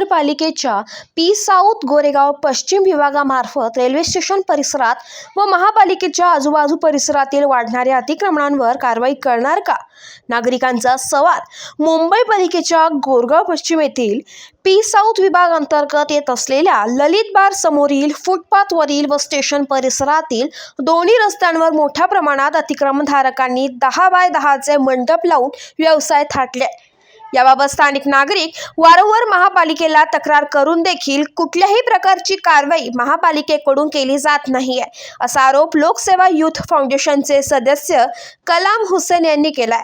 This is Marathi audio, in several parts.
महानगरपालिकेच्या पी साऊथ गोरेगाव पश्चिम विभागामार्फत रेल्वे स्टेशन परिसरात व महापालिकेच्या आजूबाजू परिसरातील वाढणाऱ्या अतिक्रमणांवर कारवाई करणार का? नागरिकांचा सवाल. मुंबई पालिकेच्या गोरगाव पश्चिम येथील पी साऊथ विभाग अंतर्गत येत असलेल्या ललित बार समोरील फुटपाथवरील व स्टेशन परिसरातील दोन्ही रस्त्यांवर मोठ्या प्रमाणात अतिक्रमणधारकांनी दहा बाय दहाचे मंडप लावून व्यवसाय थाटले. याबाबत स्थानिक नागरिक वारंवार महापालिकेला तक्रार करून देखील कुठल्याही प्रकारची कारवाई महापालिकेकडून केली जात नाहीये असा आरोप लोकसेवा युथ फाउंडेशनचे सदस्य कलाम हुसेन यांनी केलाय.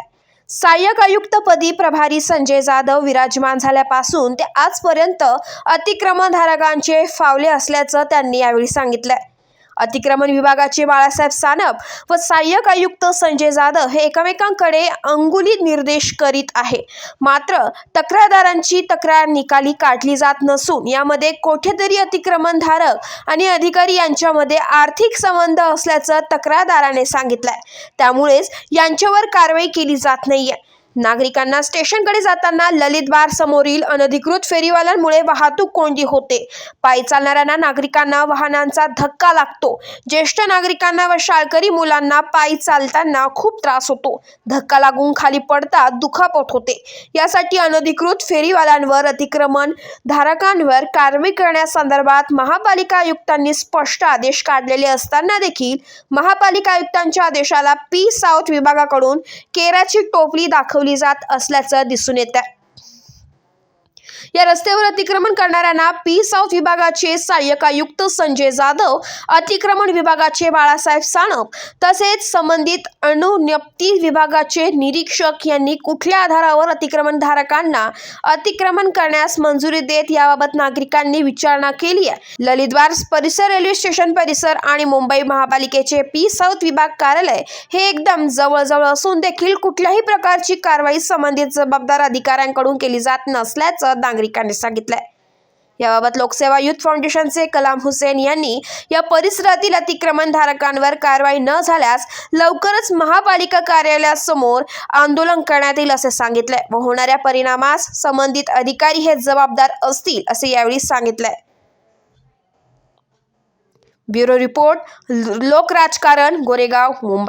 सहाय्यक आयुक्तपदी प्रभारी संजय जाधव विराजमान झाल्यापासून ते आजपर्यंत अतिक्रमणधारकांचे फावले असल्याचं त्यांनी यावेळी सांगितलंय. अतिक्रमण विभागाचे बाळासाहेब सानप व सहाय्यक आयुक्त संजय जाधव हे एकमेकांकडे अंगुली निर्देश करीत आहे. मात्र तक्रारदारांची तक्रार निकाली काढली जात नसून यामध्ये कोठेतरी अतिक्रमणधारक आणि अधिकारी यांच्यामध्ये आर्थिक संबंध असल्याचं तक्रारदाराने सांगितलंय. त्यामुळेच यांच्यावर कारवाई केली जात नाहीये. नागरिकांना स्टेशनकडे जाताना ललित बार समोरील अनधिकृत फेरीवाल्यांमुळे वाहतूक कोंडी होते. पायी चालणाऱ्यांना नागरिकांना वाहनांचा धक्का लागतो. ज्येष्ठ नागरिकांना व शाळकरी मुलांना पायी चालताना खूप त्रास होतो. धक्का लागून खाली पडता दुखापत होते. यासाठी अनधिकृत फेरीवाल्यांवर अतिक्रमण धारकांवर कारवाई करण्यासंदर्भात महापालिका आयुक्तांनी स्पष्ट आदेश काढलेले असताना देखील महापालिका आयुक्तांच्या आदेशाला पी साऊथ विभागाकडून केराची टोपली दाखवली जात असल्याचं दिसून येतं आहे या रस्त्यावर अतिक्रमण करणाऱ्यांना पी साऊथ विभागाचे सहाय्यक आयुक्त संजय जाधव अतिक्रमण विभागाचे बाळासाहेब साणप तसेच संबंधित अणुन्यप्ती विभागाचे निरीक्षक यांनी कुठल्या आधारावर अतिक्रमणधारकांना अतिक्रमण करण्यास मंजुरी देत याबाबत नागरिकांनी विचारणा केली आहे. ललितवार परिसर रेल्वे स्टेशन परिसर आणि मुंबई महापालिकेचे पी साऊथ विभाग कार्यालय हे एकदम जवळजवळ असून देखील कुठल्याही प्रकारची कारवाई संबंधित जबाबदार अधिकाऱ्यांकडून केली जात नसल्याचं नागरिकांनी सांगितलंय. याबाबत लोकसेवा युथ फाउंडेशनचे कलाम हुसेन यांनी या परिसरातील अतिक्रमणधारकांवर कारवाई न झाल्यास लवकरच महापालिका कार्यालयासमोर आंदोलन करण्यात येईल असे सांगितले व होणाऱ्या परिणामास संबंधित अधिकारी हे जबाबदार असतील असे यावेळी सांगितले ब्युरो रिपोर्ट लोकराजकारण गोरेगाव मुंबई.